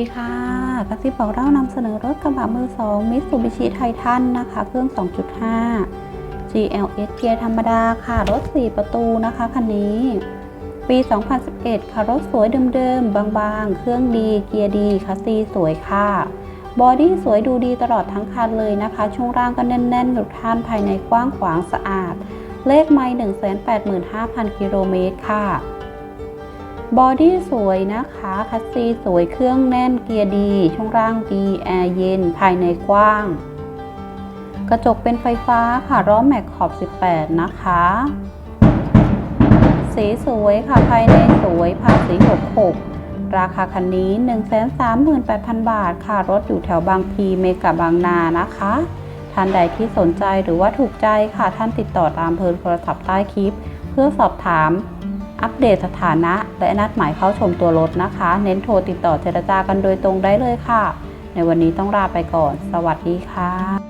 ดีค่ะกระซิบบอกเล่านำเสนอรถกระบะมือสองมิตซูบิชิไททันนะคะ เครื่อง 2.5 GLS เกียร์ธรรมดาค่ะ รถ 4 ประตูนะคะคันนี้ ปี 2011 ค่ะ รถสวยเดิมๆ บางๆ เครื่องดี เกียร์ดีคัสซีสวยค่ะ บอดี้สวยดูดีตลอดทั้งคันเลยนะคะ ช่วงล่างก็แน่นๆทุกท่านภายในกว้างขวางสะอาด เลขไม่185,000 กิโลเมตรค่ะ บอดี้สวยนะคะ คัสซีสวยเครื่องแน่นเกียร์ดี ช่วงล่างดี แอร์เย็น ภายในกว้าง กระจกเป็นไฟฟ้าค่ะ ล้อแม็กขอบ 18 นะคะ สีสวยค่ะ ภายในสวยภาษี66 ราคาคันนี้ 138,000 บาทค่ะ รถอยู่แถวบางพีเมกะบางนานะคะท่านใดที่สนใจหรือว่าถูกใจค่ะ ท่านติดต่อตามเบอร์โทรศัพท์ใต้คลิป เพื่อสอบถาม อัปเดตสถานะ และนัดหมายเข้าชมตัวรถนะคะ เน้นโทรติดต่อเจรจากันโดยตรงได้เลยค่ะ ในวันนี้ต้องลาไปก่อน สวัสดีค่ะ